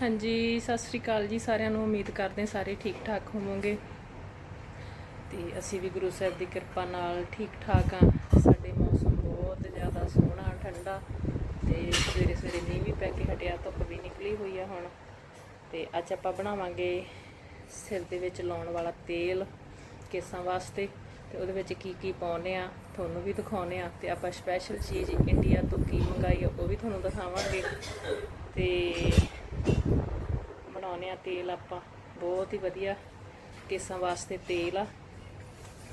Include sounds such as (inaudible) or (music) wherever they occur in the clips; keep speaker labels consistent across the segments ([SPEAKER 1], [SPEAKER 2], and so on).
[SPEAKER 1] ਹਾਂਜੀ, ਸਤਿ ਸ੍ਰੀ ਅਕਾਲ ਜੀ ਸਾਰਿਆਂ ਨੂੰ। ਉਮੀਦ ਕਰਦੇ ਸਾਰੇ ਠੀਕ ਠਾਕ ਹੋਵੋਗੇ। ਤੇ ਅਸੀਂ ਵੀ ਗੁਰੂ ਸਾਹਿਬ ਦੀ ਕਿਰਪਾ ਨਾਲ ਠੀਕ ਠਾਕ ਆ ਸਾਡੇ ਮੌਸਮ ਬਹੁਤ ਜ਼ਿਆਦਾ ਸੋਹਣਾ, ਠੰਡਾ ਤੇ ਸਵੇਰੇ ਸਵੇਰੇ ਮੀਂਹ ਵੀ ਪੈ ਕੇ ਹਟਿਆ, ਧੁੱਪ ਵੀ ਨਿਕਲੀ ਹੋਈ ਆ ਹੁਣ। ਤੇ ਅੱਜ ਆਪਾਂ ਬਣਾਵਾਂਗੇ ਸਿਰ ਦੇ ਵਿੱਚ ਲਾਉਣ ਵਾਲਾ ਤੇਲ ਕੇਸਾਂ ਵਾਸਤੇ। ਤੇ ਉਹਦੇ ਵਿੱਚ ਕੀ ਕੀ ਪਾਉਨੇ ਆ ਤੁਹਾਨੂੰ ਵੀ ਦਿਖਾਉਨੇ ਆ ਤੇ ਆਪਾਂ ਸਪੈਸ਼ਲ ਚੀਜ਼ ਇੰਡੀਆ ਤੋਂ ਕੀ ਮੰਗਾਈ ਆ, ਉਹ ਵੀ ਤੁਹਾਨੂੰ ਦਿਖਾਵਾਂਗੇ। ਤੇ ਬਣਾਉਨੇ ਆ ਤੇਲ ਆਪਾਂ। ਬਹੁਤ ਹੀ ਵਧੀਆ ਕੇਸਾਂ ਵਾਸਤੇ ਤੇਲ ਆ।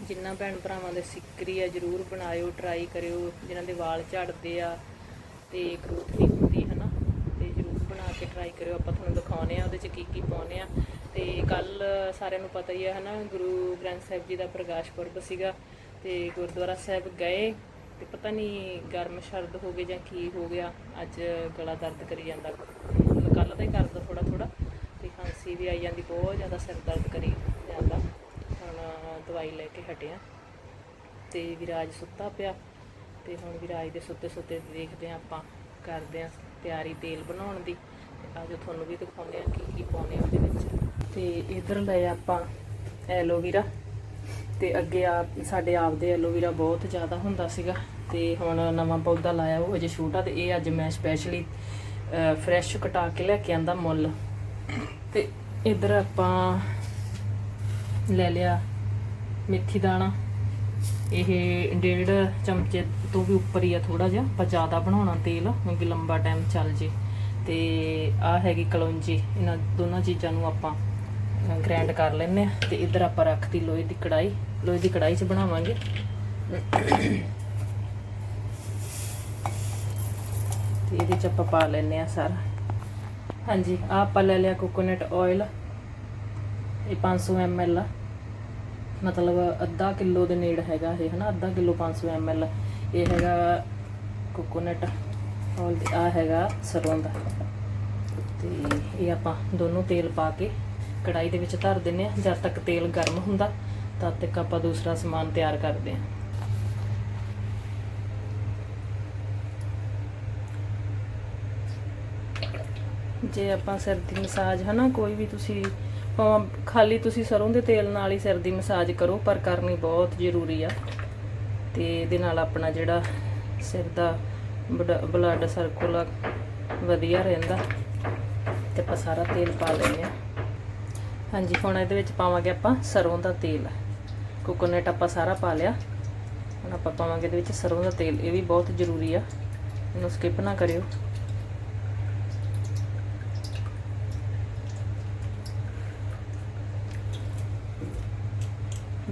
[SPEAKER 1] ਜਿੰਨਾ ਭੈਣ ਭਰਾਵਾਂ ਦੇ ਸਿੱਕਰੀ ਆ, ਜਰੂਰ ਬਣਾਇਓ ਟਰਾਈ ਕਰਿਓ। ਜਿਨ੍ਹਾਂ ਦੇ ਵਾਲ ਝੜਦੇ ਆ ਤੇ ਗਰੋਥ ਨਹੀਂ ਹੁੰਦੀ, ਹਨਾ? ਤੇ ਜਰੂਰ ਬਣਾ ਕੇ ਟਰਾਈ ਕਰਿਓ। ਆਪਾਂ ਤੁਹਾਨੂੰ ਦਿਖਾਉਨੇ ਆ ਉਹਦੇ ਚ ਕੀ ਕੀ ਪਾਉਨੇ ਆ ਤੇ ਕੱਲ ਸਾਰਿਆਂ ਨੂੰ ਪਤਾ ਹੀ ਹੈ ਹਨਾ, ਗੁਰੂ ਗ੍ਰੰਥ ਸਾਹਿਬ ਜੀ ਦਾ ਪ੍ਰਕਾਸ਼ ਪੁਰਬ ਸੀਗਾ। ਤੇ ਗੁਰਦੁਆਰਾ ਸਾਹਿਬ ਗਏ ਤੇ ਪਤਾ ਨਹੀਂ ਗਰਮ ਸ਼ਰਦ ਹੋ ਗਏ ਜਾਂ ਕੀ ਹੋ ਗਿਆ। ਅੱਜ ਗਲਾ ਦਰਦ ਕਰੀ ਜਾਂਦਾ। ਕੱਲ ਤਾਂ ਹੀ ਕਰਦਾ ਥੋੜਾ ਥੋੜਾ ਖਾਂਸੀ ਵੀ ਆਈ ਜਾਂਦੀ ਬਹੁਤ ਜ਼ਿਆਦਾ ਸਿਰ ਦਰਦ ਕਰੀ ਜਾਂਦਾ। ਹੁਣ ਦਵਾਈ ਲੈ ਕੇ ਹਟਿਆ। ਤੇ ਵਿਰਾਜ ਸੁੱਤਾ ਪਿਆ। ਤੇ ਹੁਣ ਵਿਰਾਜ ਦੇ ਸੁੱਤੇ ਸੁੱਤੇ ਦੇਖਦੇ ਆ ਆਪਾਂ, ਕਰਦੇ ਆ ਤਿਆਰੀ ਤੇਲ ਬਣਾਉਣ ਦੀ। ਤੇ ਅੱਜ ਤੁਹਾਨੂੰ ਵੀ ਦਿਖਾਉਂਦੇ ਆ ਕੀ ਕੀ ਪਾਉਣੇ ਉਹਦੇ ਵਿੱਚ। ਤੇ ਇਧਰ ਲਏ ਆਪਾਂ ਐਲੋਵੀਰਾ ਤੇ ਅੱਗੇ ਆ ਸਾਡੇ ਆਪਦੇ ਐਲੋਵੀਰਾ ਬਹੁਤ ਜ਼ਿਆਦਾ ਹੁੰਦਾ ਸੀਗਾ। ਤੇ ਹੁਣ ਨਵਾਂ ਪੌਦਾ ਲਾਇਆ, ਉਹ ਅਜੇ ਛੋਟਾ ਤੇ ਇਹ ਅੱਜ ਮੈਂ ਸਪੈਸ਼ਲੀ ਫਰੈਸ਼ ਕਟਾ ਕੇ ਲੈ ਕੇ ਆਂਦਾ ਮੁੱਲ। ਤੇ ਇਧਰ ਆਪਾਂ ਲੈ ਲਿਆ ਮੇਥੀ ਦਾਣਾ। ਇਹ ਡੇਢ ਚਮਚੇ ਤੋਂ ਵੀ ਉੱਪਰ ਹੀ ਆ ਥੋੜਾ ਜਿਹਾ, ਆਪਾਂ ਜ਼ਿਆਦਾ ਬਣਾਉਣਾ ਤੇਲ, ਕਿਉਂਕਿ ਲੰਬਾ ਟਾਈਮ ਚੱਲ ਜੇ। ਤੇ ਆ ਹੈਗੀ ਕਲੌਂਜੀ, ਇਹਨਾਂ ਦੋਨਾਂ ਚੀਜ਼ਾਂ ਨੂੰ ਆਪਾਂ ਗ੍ਰੈਂਡ ਕਰ ਲੈਂਦੇ ਆ ਤੇ ਇੱਧਰ ਆਪਾਂ ਰੱਖਤੀ ਲੋਹੇ ਦੀ ਕੜਾਈ ਲੋਹੇ ਦੀ ਕੜਾਈ 'ਚ ਬਣਾਵਾਂਗੇ। ਤੇ ਇਹਦੇ 'ਚ ਆਪਾਂ ਪਾ ਲੈਂਦੇ ਆ ਸਾਰਾ। ਹਾਂਜੀ ਆ ਆਪਾਂ ਲੈ ਲਿਆ ਕੋਕੋਨਟ ਆਇਲ ਇਹ 500 ml ਆ। ਮਤਲਬ ਅੱਧਾ ਕਿਲੋ ਦੇ ਨੇੜ ਹੈਗਾ ਇਹ, ਹਨਾ? ਅੱਧਾ ਕਿਲੋ 500 ml ਇਹ ਹੈਗਾ ਕੋਕੋਨਟ ਆਇਲ ਆ ਹੈਗਾ ਸਰੋਂ ਦਾ। ਤੇ ਇਹ ਆਪਾਂ ਦੋਨੋਂ ਤੇਲ ਪਾ ਕੇ ਕੜਾਈ ਦੇ ਵਿੱਚ ਧਰ ਦਿੰਨੇ ਆ ਜਦ ਤੱਕ ਤੇਲ ਗਰਮ ਹੁੰਦਾ, ਤਦ ਤੱਕ ਆਪਾਂ ਦੂਸਰਾ ਸਮਾਨ ਤਿਆਰ ਕਰਦੇ ਆ ਜੇ ਆਪਾਂ ਸਿਰ ਦੀ ਮਸਾਜ, ਹਨਾ, ਕੋਈ ਵੀ ਤੁਸੀਂ ਭਾਵੇਂ ਖਾਲੀ ਤੁਸੀਂ ਸਰੋਂ ਦੇ ਤੇਲ ਨਾਲ ਹੀ ਸਿਰ ਦੀ ਮਸਾਜ ਕਰੋ, ਪਰ ਕਰਨੀ ਬਹੁਤ ਜ਼ਰੂਰੀ ਆ। ਤੇ ਇਹਦੇ ਨਾਲ ਆਪਣਾ ਜਿਹੜਾ ਸਿਰ ਦਾ ਬਲੱਡ ਸਰਕੂਲਰ ਵਧੀਆ ਰਹਿੰਦਾ। ਤੇ ਆਪਾਂ ਸਾਰਾ ਤੇਲ ਪਾ ਲੈਂਦੇ ਆ। ਹਾਂਜੀ, ਹੁਣ ਇਹਦੇ ਵਿੱਚ ਪਾਵਾਂਗੇ ਆਪਾਂ ਸਰੋਂ ਦਾ ਤੇਲ। ਕੋਕੋਨਟ ਆਪਾਂ ਸਾਰਾ ਪਾ ਲਿਆ। ਹੁਣ ਆਪਾਂ ਪਾਵਾਂਗੇ ਇਹਦੇ ਵਿੱਚ ਸਰੋਂ ਦਾ ਤੇਲ, ਇਹ ਵੀ ਬਹੁਤ ਜ਼ਰੂਰੀ ਆ। ਇਹਨੂੰ ਸਕਿਪ ਨਾ ਕਰਿਓ।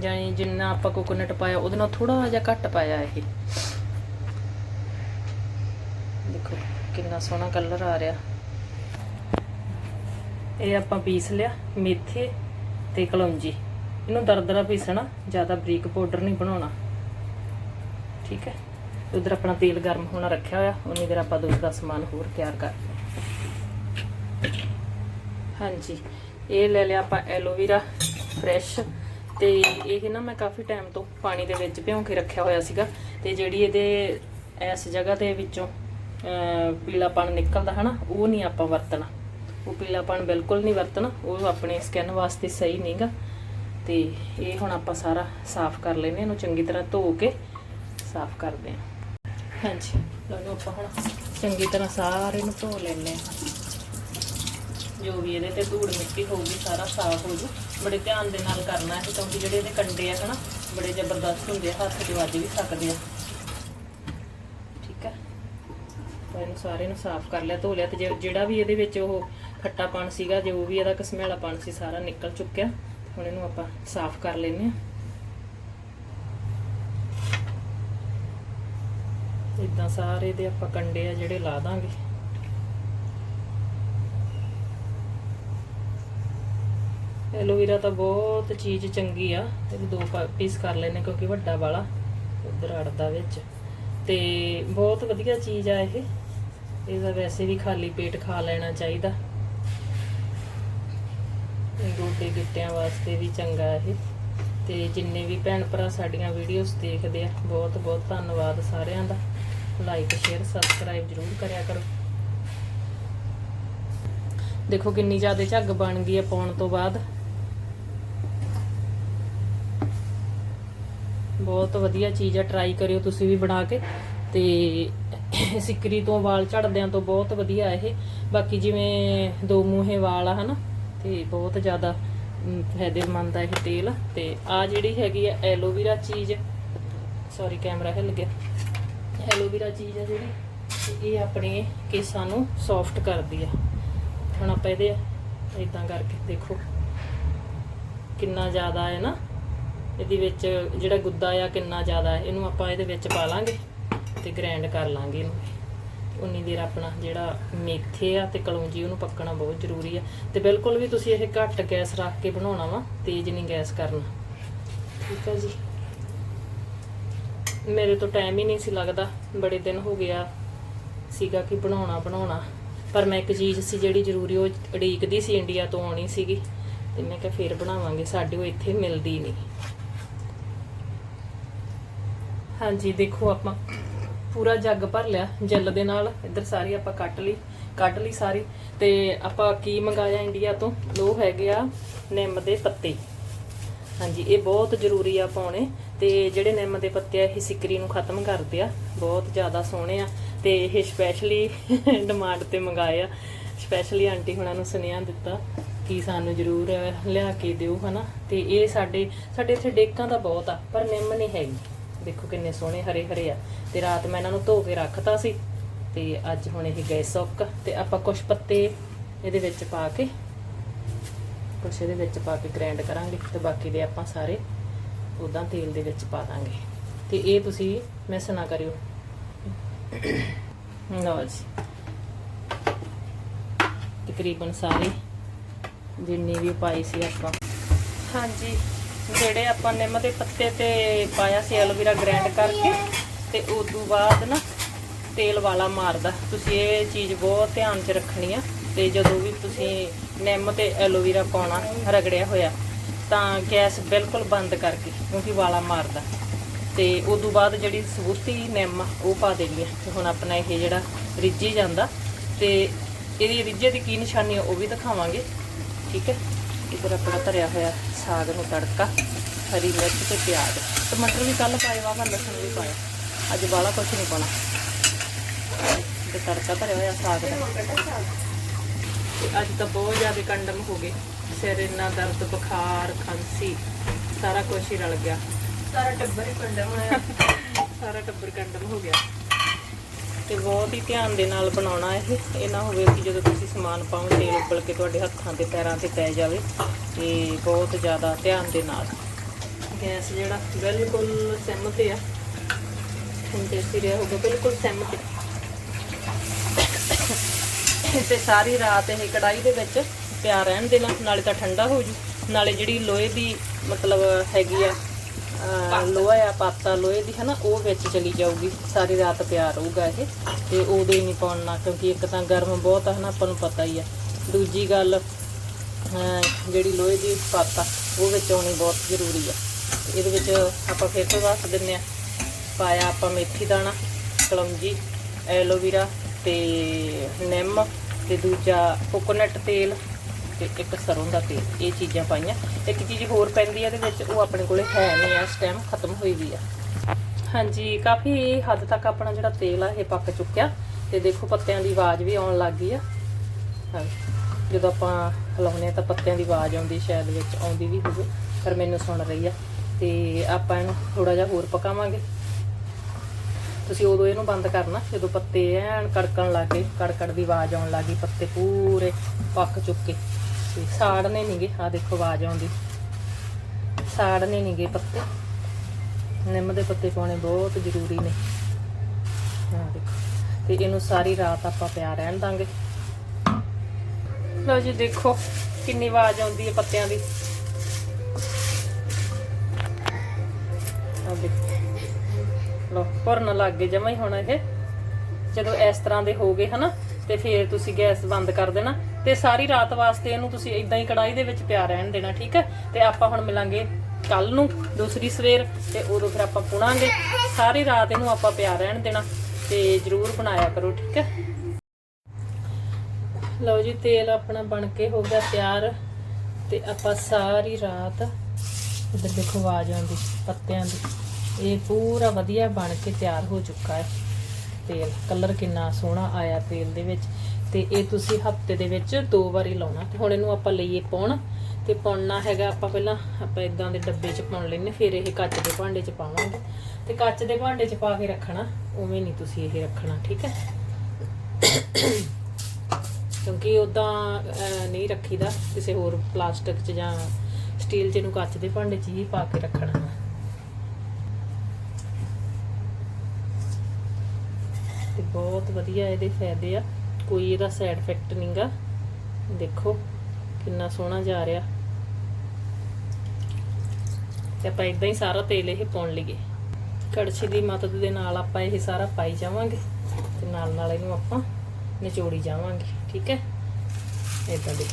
[SPEAKER 1] ਜਾਨੀ ਜਿੰਨਾ ਆਪਾਂ ਕੋਕੋਨਟ ਪਾਇਆ, ਉਹਦੇ ਨਾਲ ਥੋੜਾ ਜਿਹਾ ਘੱਟ ਪਾਇਆ ਇਹ। ਦੇਖੋ ਕਿੰਨਾ ਸੋਹਣਾ ਕਲਰ ਆ ਰਿਹਾ। ਇਹ ਆਪਾਂ ਪੀਸ ਲਿਆ, ਮੇਥੇ ਤੇ ਕਲੌਂਜੀ। ਇਹਨੂੰ ਦਰਦਰਾ ਪੀਸਣਾ, ਜ਼ਿਆਦਾ ਬਰੀਕ ਪਾਊਡਰ ਨਹੀਂ ਬਣਾਉਣਾ। ਠੀਕ ਹੈ? ਉਧਰ ਆਪਣਾ ਤੇਲ ਗਰਮ ਹੋਣਾ ਰੱਖਿਆ ਹੋਇਆ ਉਨੀ ਦੇਰ ਆਪਾਂ ਦੂਸਰਾ ਸਮਾਨ ਹੋਰ ਤਿਆਰ ਕਰ ਹਾਂਜੀ, ਇਹ ਲੈ ਲਿਆ ਆਪਾਂ ਐਲੋਵੀਰਾ ਫਰੈਸ਼। ਤੇ ਇਹ ਨਾ ਮੈਂ ਕਾਫੀ ਟਾਈਮ ਤੋਂ ਪਾਣੀ ਦੇ ਵਿੱਚ ਭਿਉਂ ਕੇ ਰੱਖਿਆ ਹੋਇਆ ਸੀਗਾ ਤੇ ਜਿਹੜੀ ਇਹਦੇ ਇਸ ਜਗ੍ਹਾ ਦੇ ਵਿੱਚੋਂ ਪੀਲਾਪਣ ਨਿਕਲਦਾ ਹਨਾ, ਉਹ ਨਹੀਂ ਆਪਾਂ ਵਰਤਣਾ। ਉਹ ਪੀਲਾਪਣ ਬਿਲਕੁਲ ਨਹੀਂ ਵਰਤਣਾ, ਉਹ ਆਪਣੇ ਸਕਿਨ ਵਾਸਤੇ ਸਹੀ ਨਹੀਂਗਾ। ਤੇ ਇਹ ਹੁਣ ਆਪਾਂ ਸਾਰਾ ਸਾਫ਼ ਕਰ ਲੈਨੇ ਇਹਨੂੰ ਚੰਗੀ ਤਰ੍ਹਾਂ ਧੋ ਕੇ ਸਾਫ਼ ਕਰਦੇ ਹਾਂ। ਹਾਂਜੀ, ਲਓ ਆਪਾਂ ਹੁਣ ਚੰਗੀ ਤਰ੍ਹਾਂ ਸਾਰੇ ਨੂੰ ਧੋ ਲੈਨੇ ਹਾਂ। ਜੋ ਵੀ ਇਹਦੇ ਤੇ ਧੂੜ ਮਿੱਟੀ ਹੋਊਗੀ, ਸਾਰਾ ਸਾਫ਼ ਹੋ ਜੂ ਬੜੇ ਧਿਆਨ ਦੇ ਨਾਲ ਕਰਨਾ ਹੈ, ਕਿਉਂਕਿ ਜਿਹੜੇ ਇਹਦੇ ਕੰਡੇ ਆ ਹਨਾ, ਬੜੇ ਜ਼ਬਰਦਸਤ ਹੁੰਦੇ ਆ, ਹੱਥ 'ਚ ਵੱਜ ਵੀ ਸਕਦੇ ਆ। ਠੀਕ ਹੈ ਤਾਂ ਇਹਨੂੰ ਸਾਰੇ ਨੂੰ ਸਾਫ਼ ਕਰ ਲਿਆ, ਧੋ ਲਿਆ, ਤੇ ਜਿਹੜਾ ਵੀ ਇਹਦੇ ਵਿੱਚ ਉਹ ਖੱਟਾਪਣ ਸੀਗਾ, ਜੋ ਵੀ ਇਹਦਾ ਕਸਮੇਲਾਪਣ ਸੀ, ਸਾਰਾ ਨਿਕਲ ਚੁੱਕਿਆ। ਹੁਣ ਇਹਨੂੰ ਆਪਾਂ ਸਾਫ਼ ਕਰ ਲੈਨੇ ਆ ਇਦਾਂ ਸਾਰੇ ਦੇ ਆਪਾਂ ਕੰਡੇ ਆ ਜਿਹੜੇ ਲਾ ਦਾਂਗੇ। ਐਲੋਵੇਰਾ ਤਾਂ ਬਹੁਤ ਚੀਜ਼ ਚੰਗੀ ਆ। ਇਹਦੇ ਦੋ ਪੀਸ ਕਰ ਲੈਨੇ ਕਿਉਂਕਿ ਵੱਡਾ ਵਾਲਾ, ਉਧਰ ਅੜਦਾ ਵਿੱਚ। ਤੇ ਬਹੁਤ ਵਧੀਆ ਚੀਜ਼ ਆ ਇਹ। ਇਹਦਾ ਵੈਸੇ ਵੀ ਖਾਲੀ ਪੇਟ ਖਾ ਲੈਣਾ ਚਾਹੀਦਾ। ਗੋਡੇ ਗਿੱਟਿਆਂ ਵਾਸਤੇ ਵੀ ਚੰਗਾ ਇਹ। ਤੇ ਜਿੰਨੇ ਵੀ ਭੈਣ ਭਰਾ ਸਾਡੀਆਂ ਵੀਡੀਓਜ਼ ਦੇਖਦੇ ਆ, ਬਹੁਤ ਬਹੁਤ ਧੰਨਵਾਦ ਸਾਰਿਆਂ ਦਾ। ਲਾਈਕ ਸ਼ੇਅਰ ਸਬਸਕ੍ਰਾਈਬ ਜਰੂਰ ਕਰਿਆ ਕਰੋ। ਦੇਖੋ ਕਿੰਨੀ ਜ਼ਿਆਦਾ ਝੱਗ ਬਣ ਗਈ ਹੈ ਪਾਉਣ ਤੋਂ ਬਾਅਦ। ਬਹੁਤ ਵਧੀਆ ਚੀਜ਼ ਆ ਟਰਾਈ ਕਰਿਓ ਤੁਸੀਂ ਵੀ ਬਣਾ ਕੇ। ਤੇ ਸਿੱਕਰੀ ਤੋਂ ਵਾਲ ਝੜਦਿਆਂ ਤੋਂ ਬਹੁਤ ਵਧੀਆ ਇਹ। ਬਾਕੀ ਜਿਵੇਂ ਦੋ ਮੂੰਹੇ ਵਾਲ ਆ, ਹਨਾ, ਤੇ ਬਹੁਤ ਜ਼ਿਆਦਾ ਫਾਇਦੇਮੰਦ ਆ ਇਹ ਤੇਲ। ਤੇ ਆ ਜਿਹੜੀ ਹੈਗੀ ਆ ਐਲੋਵੀਰਾ ਚੀਜ਼ ਸੌਰੀ ਕੈਮਰਾ ਹਿੱਲ ਗਿਆ। ਐਲੋਵੀਰਾ ਚੀਜ਼ ਆ ਜਿਹੜੀ, ਇਹ ਆਪਣੇ ਕੇਸਾਂ ਨੂੰ ਸੌਫਟ ਕਰਦੀ ਆ। ਹੁਣ ਆਪਾਂ ਇਹਦੇ ਇਦਾਂ ਕਰਕੇ ਦੇਖੋ। ਕਿੰਨਾ ਜ਼ਿਆਦਾ ਹੈ ਨਾ ਇਹਦੇ ਵਿੱਚ ਜਿਹੜਾ ਗੁੱਦਾ ਆ ਕਿੰਨਾ ਜ਼ਿਆਦਾ ਇਹਨੂੰ ਆਪਾਂ ਇਹਦੇ ਵਿੱਚ ਪਾ ਲਾਂਗੇ ਤੇ ਗ੍ਰਾਈਂਡ ਕਰ ਲਾਂਗੇ ਇਹਨੂੰ। ਉਨੀ ਦੇਰ ਆਪਣਾ ਜਿਹੜਾ ਮੇਥੇ ਆ ਤੇ ਕਲੌਂਜੀ ਉਹਨੂੰ ਪੱਕਣਾ ਬਹੁਤ ਜ਼ਰੂਰੀ ਆ। ਤੇ ਬਿਲਕੁਲ ਵੀ ਤੁਸੀਂ ਇਹ ਘੱਟ ਗੈਸ ਰੱਖ ਕੇ ਬਣਾਉਣਾ ਵਾ, ਤੇਜ਼ ਨਹੀਂ ਗੈਸ ਕਰਨਾ। ਠੀਕ ਆ ਜੀ। ਮੇਰੇ ਤੋਂ ਟਾਈਮ ਹੀ ਨਹੀਂ ਸੀ ਲੱਗਦਾ, ਬੜੇ ਦਿਨ ਹੋ ਗਿਆ ਸੀਗਾ ਕਿ ਬਣਾਉਣਾ ਬਣਾਉਣਾ। ਪਰ ਮੈਂ ਇੱਕ ਚੀਜ਼ ਸੀ ਜਿਹੜੀ ਜ਼ਰੂਰੀ, ਉਹ ਉਡੀਕਦੀ ਸੀ ਇੰਡੀਆ ਤੋਂ ਆਉਣੀ ਸੀਗੀ। ਤੇ ਮੈਂ ਕਿਹਾ ਫੇਰ ਬਣਾਵਾਂਗੇ, ਸਾਡੇ ਉਹ ਇੱਥੇ ਮਿਲਦੀ ਨਹੀਂ। ਹਾਂਜੀ, ਦੇਖੋ ਆਪਾਂ ਪੂਰਾ ਜੱਗ ਭਰ ਲਿਆ, ਜੈਲ ਦੇ ਨਾਲ, ਇੱਧਰ ਸਾਰੀ ਆਪਾਂ ਕੱਟ ਲਈ ਕੱਟ ਲਈ ਸਾਰੀ, ਤੇ ਆਪਾਂ ਕੀ ਮੰਗਾਇਆ ਇੰਡੀਆ ਤੋਂ? ਲੋ ਹੈਗੇ ਆ ਨਿੰਮ ਦੇ ਪੱਤੇ। ਹਾਂਜੀ, ਇਹ ਬਹੁਤ ਜ਼ਰੂਰੀ ਆ ਪਾਉਣੇ, ਤੇ ਜਿਹੜੇ ਨਿੰਮ ਦੇ ਪੱਤੇ ਆ, ਇਹ ਸਿਕਰੀ ਨੂੰ ਖਤਮ ਕਰਦੇ ਆ, ਬਹੁਤ ਜ਼ਿਆਦਾ ਸੋਹਣੇ ਆ, ਤੇ ਇਹ ਸਪੈਸ਼ਲੀ ਡਿਮਾਂਡ (laughs) ਤੇ ਮੰਗਾਏ ਆ। ਸਪੈਸ਼ਲੀ ਆਂਟੀ ਹੁਣਾਂ ਨੂੰ ਸੁਨੇਹਾ ਦਿੱਤਾ ਕਿ ਸਾਨੂੰ ਜ਼ਰੂਰ ਲਿਆ ਕੇ ਦਿਓ, ਹਨਾ? ਤੇ ਇਹ ਸਾਡੇ ਸਾਡੇ ਇੱਥੇ ਡੇਕਾਂ ਦਾ ਬਹੁਤ ਆ, ਪਰ ਨਿੰਮ ਨਹੀਂ ਹੈਗੀ। ਦੇਖੋ ਕਿੰਨੇ ਸੋਹਣੇ ਹਰੇ ਹਰੇ ਆ। ਤੇ ਰਾਤ ਮੈਂ ਇਹਨਾਂ ਨੂੰ ਧੋ ਕੇ ਰੱਖਤਾ ਸੀ। ਤੇ ਅੱਜ ਹੁਣ ਇਹ ਗਏ ਸੁੱਕ ਤੇ ਆਪਾਂ ਕੁਝ ਪੱਤੇ ਇਹਦੇ ਵਿੱਚ ਪਾ ਕੇ, ਕੁਛ ਇਹਦੇ ਵਿੱਚ ਪਾ ਕੇ ਗ੍ਰਾਈਂਡ ਕਰਾਂਗੇ ਤੇ ਬਾਕੀ ਦੇ ਆਪਾਂ ਸਾਰੇ ਉਦਾਂ ਤੇਲ ਦੇ ਵਿੱਚ ਪਾ ਦਾਂਗੇ। ਤੇ ਇਹ ਤੁਸੀਂ ਮਿਸ ਨਾ ਕਰਿਓ। ਲਓ ਜੀ। ਤਕਰੀਬਨ ਸਾਰੇ ਜਿੰਨੀ ਵੀ ਪਾਈ ਸੀ ਆਪਾਂ। ਹਾਂਜੀ। ਜਿਹੜੇ ਆਪਾਂ ਨਿੰਮ ਦੇ ਪੱਤੇ ਤੇ ਪਾਇਆ ਸੀ ਐਲੋਵੇਰਾ ਗ੍ਰਾਈਂਡ ਕਰਕੇ ਤੇ ਉਸ ਤੋਂ ਬਾਅਦ ਨਾ ਤੇਲ ਵਾਲਾ ਮਾਰਦਾ। ਤੁਸੀਂ ਇਹ ਚੀਜ਼ ਬਹੁਤ ਧਿਆਨ 'ਚ ਰੱਖਣੀ ਆ ਤੇ ਜਦੋਂ ਵੀ ਤੁਸੀਂ ਨਿੰਮ ਤੇ ਐਲੋਵੇਰਾ ਪਾਉਣਾ ਰਗੜਿਆ ਹੋਇਆ ਤਾਂ ਗੈਸ ਬਿਲਕੁਲ ਬੰਦ ਕਰਕੇ ਕਿਉਂਕਿ ਵਾਲਾ ਮਾਰਦਾ। ਤੇ ਉਸ ਤੋਂ ਬਾਅਦ ਜਿਹੜੀ ਸਬੂਤੀ ਨਿੰਮ ਆ, ਉਹ ਪਾ ਦੇਣੀ ਆ ਤੇ ਹੁਣ ਆਪਣਾ ਇਹ ਜਿਹੜਾ ਰਿੱਝੀ ਜਾਂਦਾ ਤੇ ਇਹਦੀ ਰਿੱਝੇ ਦੀ ਕੀ ਨਿਸ਼ਾਨੀ ਆ ਉਹ ਵੀ ਦਿਖਾਵਾਂਗੇ। ਠੀਕ ਹੈ? ਇੱਧਰ ਆਪਣਾ ਧਰਿਆ ਹੋਇਆ ਸਾਗ ਨੂੰ ਤੜਕਾ ਹਰੀ ਮਿਰਚ ਤੇ ਪਿਆਜ਼। ਟਮਾਟਰ ਵੀ ਕੱਲ ਪਾਏ ਵਾ ਲਸਣ ਵੀ ਪਾਇਆ। ਅੱਜ ਬਾਲਾ ਕੁਛ ਨਹੀਂ ਪਾਉਣਾ। ਤੇ ਤੜਕਾ ਧਰਿਆ ਹੋਇਆ ਸਾਗ ਦਾ। ਅੱਜ ਤਾਂ ਬਹੁਤ ਜ਼ਿਆਦਾ ਕੰਡਮ ਹੋ ਗਏ। ਸਿਰ ਇੰਨਾ ਦਰਦ ਬੁਖਾਰ ਖਾਂਸੀ ਸਾਰਾ ਕੁਝ ਹੀ ਰਲ ਗਿਆ।
[SPEAKER 2] ਸਾਰਾ ਟੱਬਰ ਹੀ ਕੰਡਾ ਹੋਇਆ।
[SPEAKER 1] ਸਾਰਾ ਟੱਬਰ ਕੰਡਮ ਹੋ ਗਿਆ। ਤੇ ਬਹੁਤ ਹੀ ਧਿਆਨ ਦੇ ਨਾਲ ਬਣਾਉਣਾ ਇਹ। ਇਹ ਨਾ ਹੋਵੇ ਕਿ ਜਦੋਂ ਤੁਸੀਂ ਸਮਾਨ ਪਾਓ, ਤੇਲ ਉਬਲ ਕੇ ਤੁਹਾਡੇ ਹੱਥਾਂ ਤੇ, ਪੈਰਾਂ ਤੇ ਪੈ ਜਾਵੇ, ਤੇ ਬਹੁਤ ਜ਼ਿਆਦਾ ਧਿਆਨ ਦੇ ਨਾਲ। ਗੈਸ ਜਿਹੜਾ ਬਿਲਕੁਲ ਸਿਮ ਤੇ ਆ। ਹੁਣ ਤੇ ਸਿਰਿਆ ਹੋਊਗਾ, ਬਿਲਕੁਲ ਸਿਮ ਤੇ ਤੇ ਸਾਰੀ ਰਾਤ ਇਹ ਕੜਾਈ ਦੇ ਵਿੱਚ ਪਿਆ ਰਹਿਣ ਦੇਣਾ, ਨਾਲੇ ਤਾਂ ਠੰਡਾ ਹੋ ਜੂ ਨਾਲੇ ਜਿਹੜੀ ਲੋਹੇ ਦੀ ਮਤਲਬ ਹੈਗੀ ਆ ਲੋਹਾ ਆ, ਪਾਤਾ ਲੋਹੇ ਦੀ, ਹਨਾ, ਉਹ ਵਿੱਚ ਚਲੀ ਜਾਊਗੀ। ਸਾਰੀ ਰਾਤ ਪਿਆ ਰਹੂਗਾ ਇਹ, ਤੇ ਉਦੋਂ ਹੀ ਨਹੀਂ ਪਾਉਣਾ ਕਿਉਂਕਿ ਇੱਕ ਤਾਂ ਗਰਮ ਬਹੁਤ ਆ, ਹਨਾ, ਆਪਾਂ ਨੂੰ ਪਤਾ ਹੀ ਆ। ਦੂਜੀ ਗੱਲ ਜਿਹੜੀ ਲੋਹੇ ਦੀ ਪਾਤਾ, ਉਹ ਵਿੱਚ ਆਉਣੀ ਬਹੁਤ ਜ਼ਰੂਰੀ ਆ। ਇਹਦੇ ਵਿੱਚ ਆਪਾਂ ਫਿਰ ਤੋਂ ਦੱਸ ਦਿੰਨੇ ਆ। ਪਾਇਆ ਆਪਾਂ ਮੇਥੀ ਦਾਣਾ, ਕਲਮਜੀ, ਐਲੋਵੀਰਾ ਤੇ ਨਿੰਮ, ਤੇ ਦੂਜਾ ਕੋਕੋਨਟ ਤੇਲ ਤੇ ਇੱਕ ਸਰੋਂ ਦਾ ਤੇਲ, ਇਹ ਚੀਜ਼ਾਂ ਪਾਈਆਂ। ਇੱਕ ਚੀਜ਼ ਹੋਰ ਪੈਂਦੀ ਹੈ ਇਹਦੇ ਵਿੱਚ ਉਹ ਆਪਣੇ ਕੋਲੇ ਹੈ ਨਹੀਂ, ਇਸ ਟਾਈਮ ਖਤਮ ਹੋਈ ਵੀ ਆ। ਹਾਂਜੀ, ਕਾਫੀ ਹੱਦ ਤੱਕ ਆਪਣਾ ਜਿਹੜਾ ਤੇਲ ਆ, ਇਹ ਪੱਕ ਚੁੱਕਿਆ। ਤੇ ਦੇਖੋ, ਪੱਤਿਆਂ ਦੀ ਆਵਾਜ਼ ਵੀ ਆਉਣ ਲੱਗ ਗਈ ਆ। ਜਦੋਂ ਆਪਾਂ ਹਿਲਾਉਂਦੇ ਆ ਤਾਂ ਪੱਤਿਆਂ ਦੀ ਆਵਾਜ਼ ਆਉਂਦੀ, ਸ਼ਾਇਦ ਵਿੱਚ ਆਉਂਦੀ ਵੀ ਹੋਵੇ, ਪਰ ਮੈਨੂੰ ਸੁਣ ਰਹੀ ਆ। ਤੇ ਆਪਾਂ ਇਹਨੂੰ ਥੋੜਾ ਜਿਹਾ ਹੋਰ ਪਕਾਵਾਂਗੇ। ਤੁਸੀਂ ਉਦੋਂ ਇਹਨੂੰ ਬੰਦ ਕਰਨਾ, ਜਦੋਂ ਪੱਤੇ ਐਨ ਕੜਕਣ ਲੱਗੇ ਕੜਕੜ ਦੀ ਆਵਾਜ਼ ਆਉਣ ਲੱਗੀ ਪੱਤੇ ਪੂਰੇ ਪੱਕ ਚੁੱਕੇ। ਤੇ ਸਾੜਨੇ ਨਹੀਂਗੇ ਆ ਦੇਖੋ, ਆਵਾਜ਼ ਆਉਂਦੀ। ਸਾੜਨੇ ਨਹੀਂਗੇ ਪੱਤੇ। ਨਿੰਮ ਦੇ ਪੱਤੇ ਪਾਉਣੇ ਬਹੁਤ ਜ਼ਰੂਰੀ ਨੇ। ਆ ਦੇਖੋ। ਤੇ ਇਹਨੂੰ ਸਾਰੀ ਰਾਤ ਆਪਾਂ ਪਿਆ ਰਹਿਣ ਦਾਂਗੇ। ਲਓ ਜੀ, ਦੇਖੋ ਕਿੰਨੀ ਆਵਾਜ਼ ਆਉਂਦੀ ਹੈ ਪੱਤਿਆਂ ਦੀ। ਆ ਦੇਖੋ। ਲੋ ਭਰਨ ਲੱਗ ਗਏ ਜਮਾ ਹੀ ਹੁਣ ਇਹ। ਜਦੋਂ ਇਸ ਤਰ੍ਹਾਂ ਦੇ ਹੋ ਗਏ, ਹਨਾ, ਤੇ ਫਿਰ ਤੁਸੀਂ ਗੈਸ ਬੰਦ ਕਰ ਦੇਣਾ। ਤੇ ਸਾਰੀ ਰਾਤ ਵਾਸਤੇ ਇਹਨੂੰ ਤੁਸੀਂ ਇਦਾਂ ਹੀ ਕੜਾਈ ਦੇ ਵਿੱਚ ਪਿਆ ਰਹਿਣ ਦੇਣਾ, ਠੀਕ ਹੈ? ਤੇ ਆਪਾਂ ਹੁਣ ਮਿਲਾਂਗੇ ਕੱਲ ਨੂੰ, ਦੂਸਰੀ ਸਵੇਰ, ਤੇ ਉਦੋਂ ਫਿਰ ਆਪਾਂ ਪੁਣਾਂਗੇ। ਸਾਰੀ ਰਾਤ ਇਹਨੂੰ ਆਪਾਂ ਪਿਆ ਰਹਿਣ ਦੇਣਾ, ਤੇ ਜਰੂਰ ਬਣਾਇਆ ਕਰੋ, ਠੀਕ ਹੈ? ਲਓ ਜੀ, ਤੇਲ ਆਪਣਾ ਬਣ ਕੇ ਹੋ ਗਿਆ ਤਿਆਰ, ਤੇ ਆਪਾਂ ਸਾਰੀ ਰਾਤ ਇਧਰ ਦੇਖੋ ਆਵਾਜ਼ ਆਉਂਦੀ ਪੱਤਿਆਂ ਦੀ, ਇਹ ਪੂਰਾ ਵਧੀਆ ਬਣ ਕੇ ਤਿਆਰ ਹੋ ਚੁੱਕਾ ਹੈ। ਤੇਲ, ਕਲਰ ਕਿੰਨਾ ਸੋਹਣਾ ਆਇਆ ਤੇਲ ਦੇ ਵਿੱਚ। ਤੇ ਇਹ ਤੁਸੀਂ ਹਫ਼ਤੇ ਦੇ ਵਿੱਚ ਦੋ ਵਾਰੀ ਲਾਉਣਾ ਤੇ ਹੁਣ ਇਹਨੂੰ ਆਪਾਂ ਲਈਏ ਪਾਉਣ ਤੇ ਪਾਉਣਾ ਹੈਗਾ ਆਪਾਂ ਪਹਿਲਾਂ ਆਪਾਂ ਇਦਾਂ ਦੇ ਡੱਬੇ 'ਚ ਪਾਉਣ ਲੈਣੇ ਫਿਰ ਇਹ ਕੱਚ ਦੇ ਭਾਂਡੇ 'ਚ ਪਾਵਾਂਗੇ। ਤੇ ਕੱਚ ਦੇ ਭਾਂਡੇ 'ਚ ਪਾ ਕੇ ਰੱਖਣਾ, ਉਵੇਂ ਨਹੀਂ ਤੁਸੀਂ ਇਹ ਰੱਖਣਾ, ਠੀਕ ਹੈ? ਕਿਉਂਕਿ ਉਦਾਂ ਨਹੀਂ ਰੱਖੀਦਾ ਕਿਸੇ ਹੋਰ ਪਲਾਸਟਿਕ 'ਚ ਜਾਂ ਸਟੀਲ 'ਚ ਇਹਨੂੰ ਕੱਚ ਦੇ ਭਾਂਡੇ 'ਚ ਹੀ ਪਾ ਕੇ ਰੱਖਣਾ। ਵਾ। ਤੇ ਬਹੁਤ ਵਧੀਆ ਇਹਦੇ ਫਾਇਦੇ ਆ। ਕੋਈ ਇਹਦਾ ਸਾਈਡ ਇਫੈਕਟ ਨਹੀਂਗਾ ਦੇਖੋ ਕਿੰਨਾ ਸੋਹਣਾ ਜਾ ਰਿਹਾ। ਤੇ ਆਪਾਂ ਇਦਾਂ ਹੀ ਸਾਰਾ ਤੇਲ ਇਹ ਪਾਉਣ ਲਈਏ ਕੜਛੀ ਦੀ ਮਦਦ ਦੇ ਨਾਲ ਆਪਾਂ ਇਹ ਸਾਰਾ ਪਾਈ ਜਾਵਾਂਗੇ ਤੇ ਨਾਲ ਨਾਲ ਇਹਨੂੰ ਆਪਾਂ ਨਿਚੋੜੀ ਜਾਵਾਂਗੇ, ਠੀਕ ਹੈ? ਇਦਾਂ ਦੇ।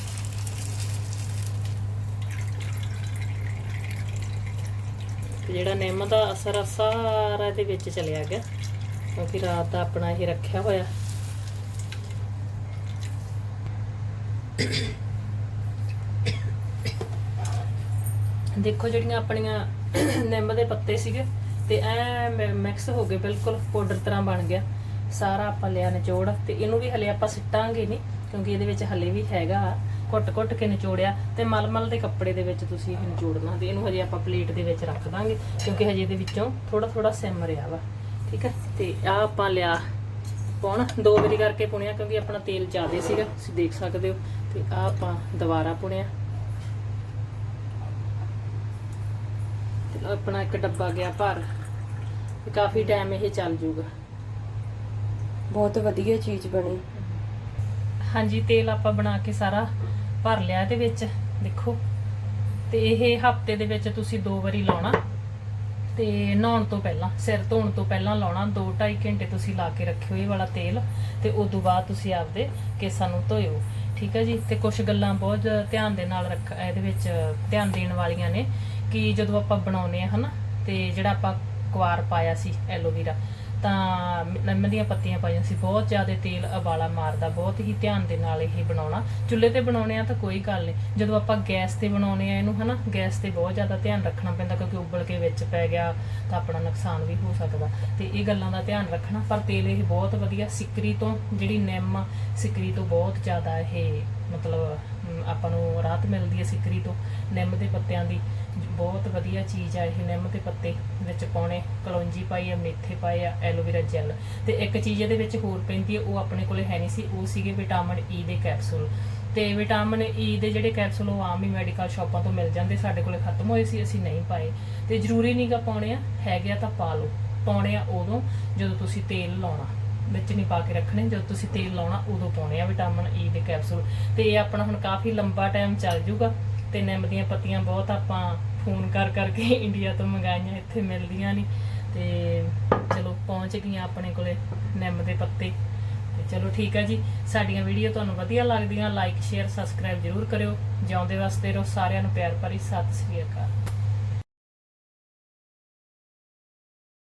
[SPEAKER 1] ਜਿਹੜਾ ਨਿੰਮ ਦਾ ਅਸਰ ਆ ਸਾਰਾ ਇਹਦੇ ਵਿੱਚ ਚਲਿਆ ਗਿਆ। ਕਿਉਂਕਿ ਰਾਤ ਦਾ ਆਪਣਾ ਇਹ ਰੱਖਿਆ ਹੋਇਆ। ਦੇਖੋ ਜਿਹੜੀਆਂ ਆਪਣੀਆਂ ਨਿੰਮ ਦੇ ਪੱਤੇ ਸੀਗੇ ਤੇ ਐ ਮਿਕਸ ਹੋ ਗਏ, ਬਿਲਕੁਲ ਪਾਊਡਰ ਤਰ੍ਹਾਂ ਬਣ ਗਿਆ। ਸਾਰਾ ਆਪਾਂ ਲਿਆ ਨਿਚੋੜ ਤੇ ਇਹਨੂੰ ਵੀ ਹਲੇ ਆਪਾਂ ਸਿੱਟਾਂਗੇ ਨਹੀਂ ਕਿਉਂਕਿ ਇਹਦੇ ਵਿੱਚ ਹਲੇ ਵੀ ਹੈਗਾ, ਘੁੱਟ-ਘੁੱਟ ਕੇ ਨਿਚੋੜਿਆ ਤੇ ਮਲਮਲ ਦੇ ਕੱਪੜੇ ਦੇ ਵਿੱਚ ਤੁਸੀਂ ਇਹ ਨਿਚੋੜਨਾ ਤੇ ਇਹਨੂੰ ਹਜੇ ਆਪਾਂ ਪਲੇਟ ਦੇ ਵਿੱਚ ਰੱਖ ਦਾਂਗੇ, ਕਿਉਂਕਿ ਹਜੇ ਇਹਦੇ ਵਿੱਚੋਂ ਥੋੜਾ-ਥੋੜਾ ਸਿਮ ਰਿਹਾ ਵਾ, ਠੀਕ ਹੈ? ਤੇ ਆ ਆਪਾਂ ਲਿਆ ਪਾਉਣ ਦੋ ਵਾਰੀ ਕਰਕੇ ਪੁਣਿਆ ਕਿਉਂਕਿ ਆਪਣਾ ਤੇਲ ਜ਼ਿਆਦਾ ਸੀਗਾ, ਤੁਸੀਂ ਦੇਖ ਸਕਦੇ ਹੋ। ਤੇ ਆ ਆਪਾਂ ਦੁਬਾਰਾ ਪੁਣਿਆ। ਆਪਣਾ ਇੱਕ ਡੱਬਾ ਗਿਆ ਭਰ ਕਾਫੀ ਟਾਈਮ ਇਹ ਚੱਲ ਜੂਗਾ।
[SPEAKER 2] ਬਹੁਤ ਵਧੀਆ ਚੀਜ਼ ਬਣੀ।
[SPEAKER 1] ਹਾਂਜੀ ਤੇਲ ਆਪਾਂ ਬਣਾ ਕੇ ਸਾਰਾ ਭਰ ਲਿਆ ਇਹਦੇ ਵਿੱਚ ਦੇਖੋ। ਤੇ ਇਹ ਹਫ਼ਤੇ ਦੇ ਵਿੱਚ ਤੁਸੀਂ ਦੋ ਵਾਰੀ ਲਾਉਣਾ। ਤੇ ਨਹਾਉਣ ਤੋਂ ਪਹਿਲਾਂ ਸਿਰ ਧੋਣ ਤੋਂ ਪਹਿਲਾਂ ਲਾਉਣਾ। 2-2.5 ਘੰਟੇ ਤੁਸੀਂ ਲਾ ਕੇ ਰੱਖਿਓ ਇਹ ਵਾਲਾ ਤੇਲ। ਤੇ ਉਸ ਤੋਂ ਬਾਅਦ ਤੁਸੀਂ ਆਪਦੇ ਕੇਸਾਂ ਨੂੰ ਧੋਇਓ। ਠੀਕ ਹੈ ਜੀ? ਤੇ ਕੁਝ ਗੱਲਾਂ ਬਹੁਤ ਧਿਆਨ ਦੇ ਨਾਲ ਰੱਖ ਇਹਦੇ ਵਿੱਚ ਧਿਆਨ ਦੇਣ ਵਾਲੀਆਂ ਨੇ ਕਿ ਜਦੋਂ ਆਪਾਂ ਬਣਾਉਨੇ ਆ ਹਨਾ, ਤੇ ਜਿਹੜਾ ਆਪਾਂ ਕੁਆਰ ਪਾਇਆ ਸੀ ਐਲੋਵੇਰਾ, ਤਾਂ ਨਿੰਮ ਦੀਆਂ ਪੱਤੀਆਂ ਪਾਈਆਂ ਸੀ। ਬਹੁਤ ਜ਼ਿਆਦਾ ਤੇਲ ਉਬਾਲਾ ਮਾਰਦਾ, ਬਹੁਤ ਹੀ ਧਿਆਨ ਦੇ ਨਾਲ ਇਹ ਬਣਾਉਣਾ। ਚੁੱਲ੍ਹੇ ਤੇ ਬਣਾਉਣੇ ਆ ਤਾਂ ਕੋਈ ਗੱਲ ਨਹੀਂ। ਜਦੋਂ ਆਪਾਂ ਗੈਸ ਤੇ ਬਣਾਉਣੇ ਆ ਇਹਨੂੰ ਹਨਾ, ਗੈਸ ਤੇ ਬਹੁਤ ਜ਼ਿਆਦਾ ਧਿਆਨ ਰੱਖਣਾ ਪੈਂਦਾ, ਕਿਉਂਕਿ ਉਬਲ ਕੇ ਵਿੱਚ ਪੈ ਗਿਆ, ਤਾਂ ਆਪਣਾ ਨੁਕਸਾਨ ਵੀ ਹੋ ਸਕਦਾ। ਤੇ ਇਹ ਗੱਲਾਂ ਦਾ ਧਿਆਨ ਰੱਖਣਾ, ਪਰ ਤੇਲ ਇਹ ਬਹੁਤ ਵਧੀਆ ਸਿਕਰੀ ਤੋਂ, ਜਿਹੜੀ ਨਿੰਮ ਸਿਕਰੀ ਤੋਂ ਬਹੁਤ ਜ਼ਿਆਦਾ ਇਹ ਮਤਲਬ ਆਪਾਂ ਨੂੰ ਰਾਹਤ ਮਿਲਦੀ ਹੈ ਸਿਕਰੀ ਤੋਂ, ਨਿੰਮ ਦੇ ਪੱਤਿਆਂ ਦੀ। ਬਹੁਤ ਵਧੀਆ ਚੀਜ਼ ਆ ਇਹ ਨਿੰਮ ਦੇ ਪੱਤੇ ਵਿੱਚ ਪਾਉਣੇ। ਕਲੌਂਜੀ ਪਾਈ ਆ, ਮੇਥੇ ਪਾਏ ਆ, ਐਲੋਵੇਰਾ ਜੈਲ। ਤੇ ਇੱਕ ਚੀਜ਼ ਇਹਦੇ ਵਿੱਚ ਹੋਰ ਪੈਂਦੀ ਹੈ ਉਹ ਆਪਣੇ ਕੋਲੇ ਹੈ ਨਹੀਂ ਸੀ, ਉਹ ਸੀਗੇ ਵਿਟਾਮਿਨ ਈ ਦੇ ਕੈਪਸੂਲ। ਤੇ ਵਿਟਾਮਿਨ ਈ ਦੇ ਜਿਹੜੇ ਕੈਪਸੂਲ, ਉਹ ਆਮ ਹੀ ਮੈਡੀਕਲ ਸ਼ਾਪਾਂ ਤੋਂ ਮਿਲ ਜਾਂਦੇ, ਸਾਡੇ ਕੋਲੇ ਖਤਮ ਹੋਏ ਸੀ, ਅਸੀਂ ਨਹੀਂ ਪਾਏ। ਤੇ ਜ਼ਰੂਰੀ ਨਹੀਂਗਾ ਪਾਉਣੇ ਆ, ਹੈਗੇ ਆ ਤਾਂ ਪਾ ਲਓ। ਪਾਉਣੇ ਆ ਉਦੋਂ ਜਦੋਂ ਤੁਸੀਂ ਤੇਲ ਲਾਉਣਾ। ਵਿੱਚ ਨਹੀਂ ਪਾ ਕੇ ਰੱਖਣੇ, ਜਦੋਂ ਤੁਸੀਂ ਤੇਲ ਲਾਉਣਾ ਉਦੋਂ ਪਾਉਣੇ ਆ ਵਿਟਾਮਿਨ ਈ ਦੇ ਕੈਪਸੂਲ। ਤੇ ਇਹ ਆਪਣਾ ਹੁਣ ਕਾਫੀ ਲੰਬਾ ਟਾਈਮ ਚੱਲ ਜੂਗਾ ਤੇ ਨਿੰਮ ਦੀਆਂ ਪੱਤੀਆਂ ਬਹੁਤ ਆਪਾਂ ਫੋਨ ਕਰ ਕਰਕੇ (laughs) ਇੰਡੀਆ ਤੋਂ ਮੰਗਾਈਆਂ, ਇੱਥੇ ਮਿਲਦੀਆਂ ਨਹੀਂ। ਤੇ ਚਲੋ, ਪਹੁੰਚ ਗਈਆਂ ਆਪਣੇ ਕੋਲੇ ਨਿੰਮ ਦੇ ਪੱਤੇ। ਤੇ ਚਲੋ ਠੀਕ ਹੈ ਜੀ। ਸਾਡੀਆਂ ਵੀਡੀਓ ਤੁਹਾਨੂੰ ਵਧੀਆ ਲੱਗਦੀਆਂ ਲਾਈਕ ਸ਼ੇਅਰ ਸਬਸਕ੍ਰਾਈਬ ਜਰੂਰ ਕਰਿਓ। ਜਿਉਂਦੇ ਵਾਸਤੇ ਰਹੋ ਸਾਰਿਆਂ ਨੂੰ ਪਿਆਰ ਭਰੀ, ਸਤਿ ਸ੍ਰੀ ਅਕਾਲ।